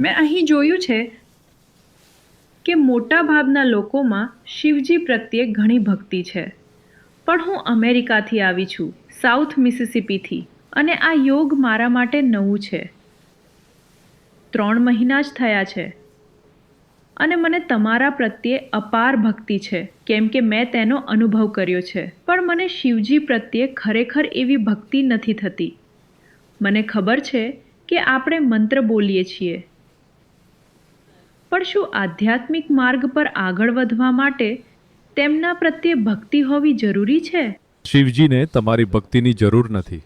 મેં અહીં જોયું છે કે મોટા ભાગના લોકોમાં શિવજી પ્રત્યે ઘણી ભક્તિ છે. પણ હું અમેરિકાથી આવી છું, સાઉથ મિસિસિપીથી, અને આ યોગ મારા માટે નવું છે. ત્રણ મહિના જ થયા છે. અને મને તમારા પ્રત્યે અપાર ભક્તિ છે, કેમ કે મેં તેનો અનુભવ કર્યો છે. પણ મને શિવજી પ્રત્યે ખરેખર એવી ભક્તિ નથી થતી. મને ખબર છે કે આપણે મંત્ર બોલીએ છીએ. પણ શું આધ્યાત્મિક માર્ગ પર આગળ વધવા માટે તેમના પ્રત્યે ભક્તિ હોવી જરૂરી છે? શિવજીને તમારી ભક્તિની જરૂર નથી.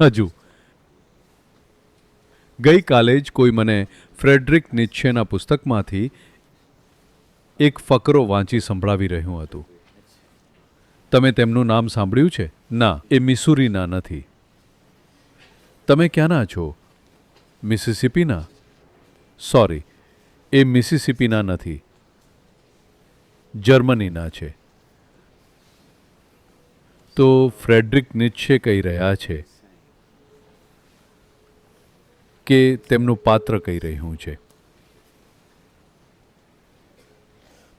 હજુ. ગઈકાલે જ કોઈ મને ફ્રેડરિક નિચ્છેના પુસ્તકમાંથી એક ફકરો વાંચી સંભળાવી રહ્યું હતું. તમે તેમનું નામ સાંભળ્યું છે? ના, એ મિસુરીના નથી. તમે ક્યાંના છો? મિસિસિપીના? સોરી, એ મિસિસિપીના નથી. જર્મનીના છે. તો ફ્રેડરિક નિચ્છે કહી રહ્યા છે કે તેમનું પાત્ર કહી રહ્યું છે.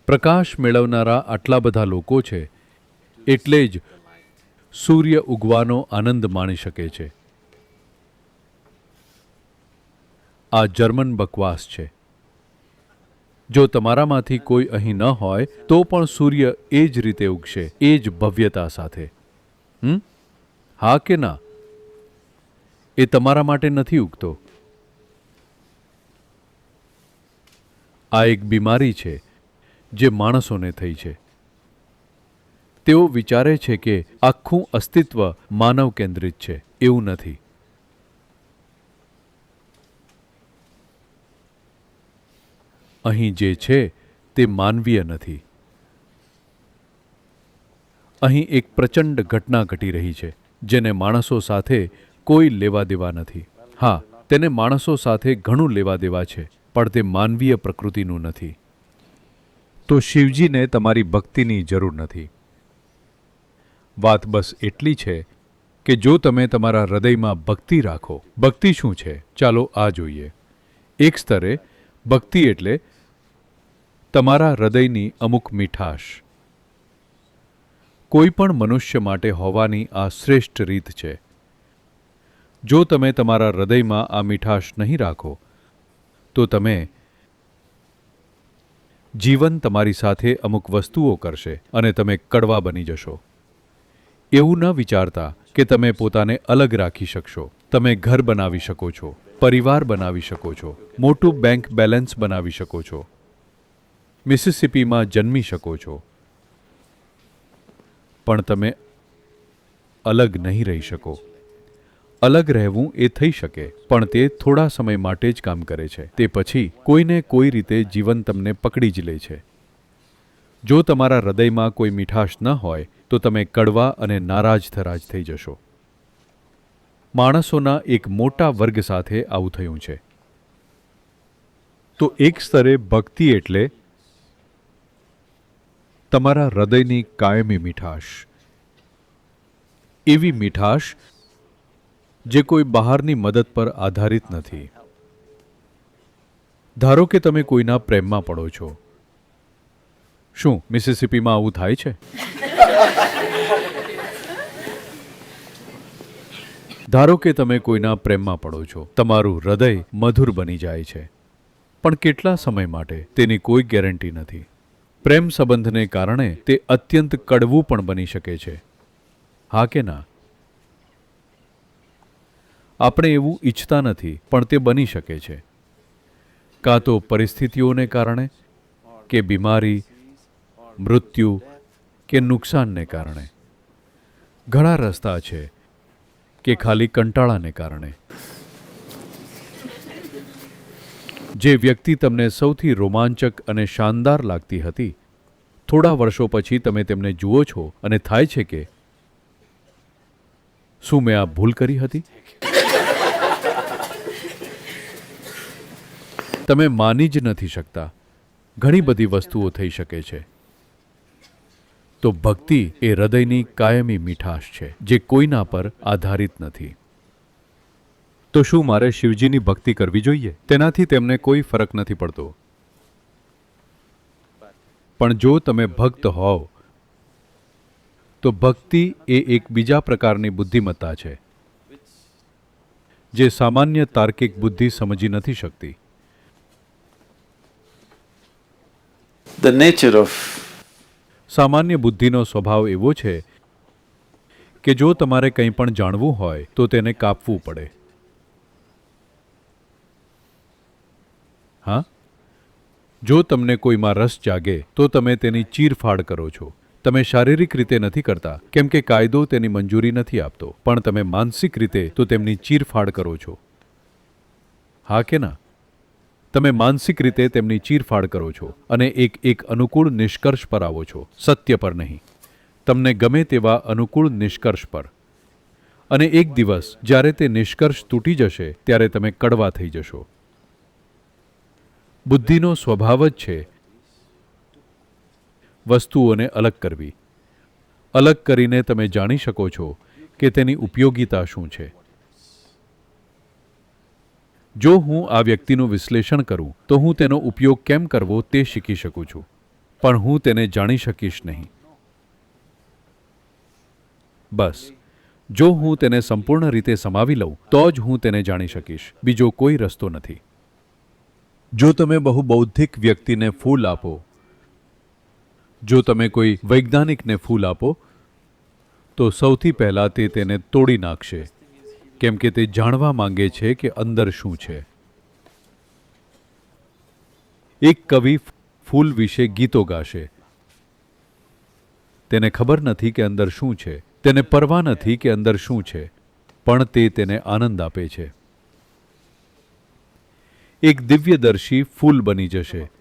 પ્રકાશ મેળવનારા આટલા બધા લોકો છે એટલે જ સૂર્ય ઉગવાનો આનંદ માણી શકે છે. આ જર્મન બકવાસ છે. જો તમારામાંથી કોઈ અહીં ન હોય, તો પણ સૂર્ય એ જ રીતે ઉગશે, એ જ ભવ્યતા સાથે. હમ? હા કે ના? એ તમારા માટે નથી ઉગતો. આ એક બીમારી છે, જે માણસોને થઈ છે. તેઓ વિચારે છે કે આખું અસ્તિત્વ માનવ કેન્દ્રિત છે, એવું નથી. અહીં જે છે, તે માનવીય નથી. અહીં એક પ્રચંડ ઘટના ઘટી રહી છે, જેને માણસો સાથે કોઈ લેવા દેવા નથી. હા, તેને માણસો સાથે ઘણું લેવા દેવા છે, પણ તે માનવીય પ્રકૃતિનું નથી. તો શિવજીને તમારી ભક્તિની જરૂર નથી. વાત બસ એટલી છે કે જો તમે તમારા હૃદયમાં ભક્તિ રાખો, ભક્તિ શું છે? ચાલો આ જોઈએ. એક સ્તરે, ભક્તિ એટલે તમારા હૃદયની અમુક મીઠાશ. કોઈ પણ મનુષ્ય માટે હોવાની આ શ્રેષ્ઠ રીત છે. જો તમે તમારા હૃદયમાં આ મીઠાશ નહીં રાખો, તો તમે જીવન તમારી સાથે અમુક વસ્તુઓ કરશે અને તમે કડવા બની જશો. એવું ન વિચારતા કે તમે પોતાને અલગ રાખી શકશો. તમે ઘર બનાવી શકો છો, પરિવાર બનાવી શકો છો, મોટું બેંક બેલેન્સ બનાવી શકો છો, મિસિસિપીમાં જન્મી શકો છો. પણ તમે અલગ નહીં રહી શકો. અલગ રહેવું એ થઈ શકે, પણ તે થોડા સમય માટે જ કામ કરે છે. તે પછી કોઈને કોઈ રીતે જીવન તમને પકડી જ લે છે. જો તમારા હૃદયમાં કોઈ મીઠાશ ન હોય, તો તમે કડવા અને નારાજ થરાજ થઈ જશો. માણસોના એક મોટા વર્ગ સાથે આવું થયું છે. તો એક સ્તરે ભક્તિ એટલે તમારા હૃદયની કાયમી મીઠાશ. એવી મીઠાશ જે કોઈ બહારની મદદ પર આધારિત નથી. ધારો કે તમે કોઈના પ્રેમમાં પડો છો. શું મિસિસિપીમાં આવું થાય છે? ધારો કે તમે કોઈના પ્રેમમાં પડો છો, તમારું હૃદય મધુર બની જાય છે, પણ કેટલા સમય માટે તેની કોઈ ગેરંટી નથી. પ્રેમ સંબંધને કારણે તે અત્યંત કડવું પણ બની શકે છે. હા કે ના? આપણે એવું ઈચ્છતા નથી, પણ તે બની શકે છે. કાં તો પરિસ્થિતિઓને કારણે કે બીમારી મૃત્યુ કે નુકસાનને કારણે. ઘણા રસ્તા છે કે ખાલી કંટાળાને કારણે. જે વ્યક્તિ તમને સૌથી રોમાંચક અને શાનદાર લાગતી હતી, થોડા વર્ષો પછી તમે તેમને જુઓ છો અને થાય છે કે શું મેં આ ભૂલ કરી હતી? તમે માની જ નથી શકતા. ઘણી બધી વસ્તુઓ થઈ શકે છે. તો ભક્તિ એ હૃદયની કાયમી મીઠાશ છે, જે કોઈના પર આધારિત નથી. તો શું મારે શિવજીની ભક્તિ કરવી જોઈએ? તેનાથી તેમને કોઈ ફરક નથી પડતો. પણ જો તમે ભક્ત હોવ, તો ભક્તિ એ એક બીજા પ્રકારની બુદ્ધિમત્તા છે, જે સામાન્ય તાર્કિક બુદ્ધિ સમજી નથી શકતી. The nature of સામાન્ય બુદ્ધિનો સ્વભાવ એવો છે કે જો તમારે કંઈ પણ જાણવું હોય, તો તેને કાપવું પડે. હા? જો તમને કોઈમાં રસ જાગે, તો તમે તેની ચીરફાડ કરો છો. તમે શારીરિક રીતે નથી કરતા, કેમ કે કાયદો તેની મંજૂરી નથી આપતો, પણ તમે માનસિક રીતે તો તેમની ચીરફાડ કરો છો. હા કે ના? તમે માનસિક રીતે તેમની ચીરફાડ કરો છો અને એક એક અનુકૂળ નિષ્કર્ષ પર આવો છો. સત્ય પર નહીં. તમને ગમે તેવા અનુકૂળ નિષ્કર્ષ પર. અને એક દિવસ જ્યારે તે નિષ્કર્ષ તૂટી જશે, ત્યારે તમે કડવા થઈ જશો. બુદ્ધિનો સ્વભાવ જ છે વસ્તુઓને અલગ કરવી. અલગ કરીને તમે જાણી શકો છો કે તેની ઉપયોગિતા શું છે. જો હું આ વ્યક્તિનું વિશ્લેષણ કરું, તો હું તેનો ઉપયોગ કેમ કરવો તે શીખી શકું છું. પણ હું તેને જાણી શકીશ નહીં. બસ. જો હું તેને સંપૂર્ણ રીતે સમાવી લઉં, તો જ હું તેને જાણી શકીશ. બીજો કોઈ રસ્તો નથી. જો તમે બહુ બૌદ્ધિક વ્યક્તિને ફૂલ આપો, જો તમે કોઈ વૈજ્ઞાનિકને ફૂલ આપો, તો સૌથી પહેલાં તે તેને તોડી નાખશે. કેમ કે તે જાણવા માંગે છે કે અંદર શું છે. એક કવિ ફૂલ વિશે ગીતો ગાશે. તેને ખબર નથી કે અંદર શું છે. તેને પરવા નથી કે અંદર શું છે. પણ તે તેને આનંદ આપે છે. એક દિવ્યદર્શી ફૂલ બની જશે.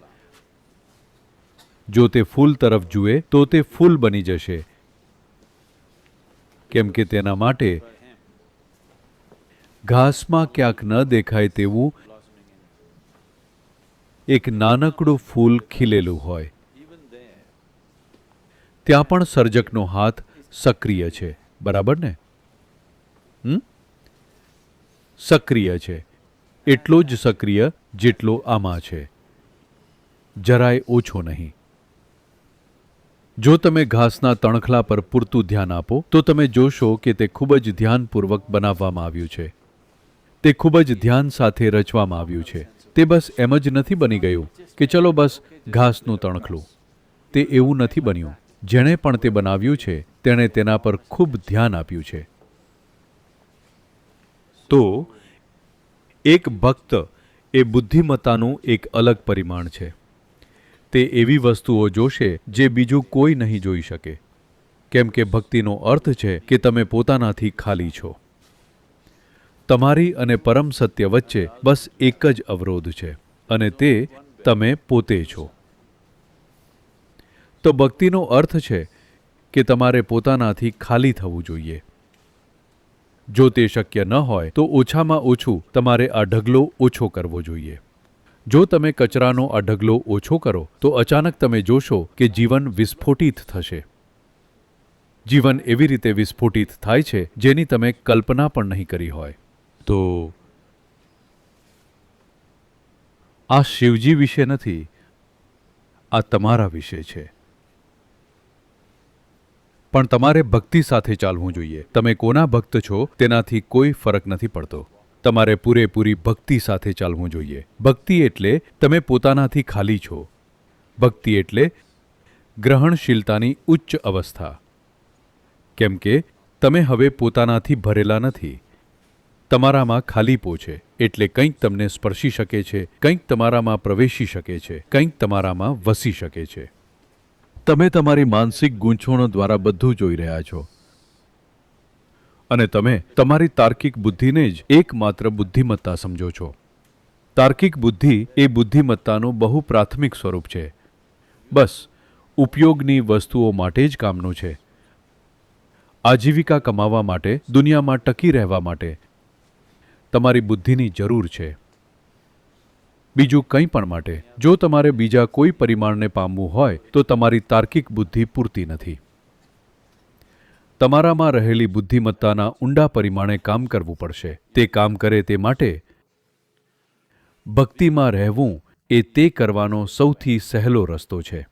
જો તે ફૂલ તરફ જુએ તો તે ફૂલ બની જશે. કેમ કે તેના માટે ઘાસમાં ક્યાંક ન દેખાય તેવું એક નાનકડું ફૂલ ખીલેલું હોય. ત્યાં પણ સર્જકનો હાથ સક્રિય છે. બરાબર ને? સક્રિય છે. એટલો જ સક્રિય જેટલો આમાં છે. જરાય ઓછો નહીં. જો તમે ઘાસના તણખલા પર પૂરતું ધ્યાન આપો, તો તમે જોશો કે તે ખૂબ જ ધ્યાનપૂર્વક બનાવવામાં આવ્યું છે. તે ખૂબ જ ધ્યાન સાથે રચવામાં આવ્યું છે. તે બસ એમ જ નથી બની ગયું કે ચલો બસ ઘાસનું તણખલું. તે એવું નથી બન્યું. જેણે પણ તે બનાવ્યું છે, તેણે તેના પર ખૂબ ધ્યાન આપ્યું છે. તો, એક ભક્ત એ બુદ્ધિમત્તાનું એક અલગ પરિમાણ છે. તે એવી વસ્તુઓ જોશે જે બીજું કોઈ નહીં જોઈ શકે. કેમ કે ભક્તિનો અર્થ છે કે તમે પોતાનાથી ખાલી છો. તમારી અને પરમ સત્ય વચ્ચે બસ એક જ અવરોધ છે, અને તે તમે પોતે છો. તો ભક્તિનો અર્થ છે કે તમારે પોતાનાથી ખાલી થવું જોઈએ. જો તે શક્ય ન હોય, તો ઓછામાં ઓછું તમારે આ ઢગલો ઓછો કરવો જોઈએ. જો તમે કચરાનો આ ઢગલો ઓછો કરો, તો અચાનક તમે જોશો કે જીવન વિસ્ફોટિત થશે. જીવન એવી રીતે વિસ્ફોટિત થાય છે, જેની તમે કલ્પના પણ નહીં કરી હોય. તો આ શિવજી વિશે નથી, આ તમારા વિશે છે. પણ તમારે ભક્તિ સાથે ચાલવું જોઈએ. તમે કોના ભક્ત છો તેનાથી કોઈ ફરક નથી પડતો. તમારે પૂરેપૂરી ભક્તિ સાથે ચાલવું જોઈએ. ભક્તિ એટલે તમે પોતાનાથી ખાલી છો. ભક્તિ એટલે ગ્રહણશીલતાની ઉચ્ચ અવસ્થા. કેમ કે તમે હવે પોતાનાથી ભરેલા નથી. તમારામાં ખાલીપો છે એટલે કંઈક તમને સ્પર્શી શકે છે, કંઈક તમારામાં પ્રવેશી શકે છે, કંઈક તમારામાં વસી શકે છે. તમે તમારી માનસિક ગૂંચવણો દ્વારા બધું જોઈ રહ્યા છો. અને તમે તમારી તાર્કિક બુદ્ધિને જ એકમાત્ર બુદ્ધિમત્તા સમજો છો. તાર્કિક બુદ્ધિ એ બુદ્ધિમત્તાનું બહુ પ્રાથમિક સ્વરૂપ છે. બસ, ઉપયોગની વસ્તુઓ માટે જ કામનું છે. આજીવિકા કમાવા માટે, દુનિયામાં ટકી રહેવા માટે તમારી બુદ્ધિની જરૂર છે. બીજું કંઈ પણ માટે. જો તમારે બીજા કોઈ પરિમાણને પામવું હોય, તો તમારી તાર્કિક બુદ્ધિ પૂરતી નથી. તમારામાં રહેલી બુદ્ધિમત્તાના ઊંડા પરિમાણે કામ કરવું પડશે. તે કામ કરે તે માટે ભક્તિમાં રહેવું એ તે કરવાનો સૌથી સહેલો રસ્તો છે.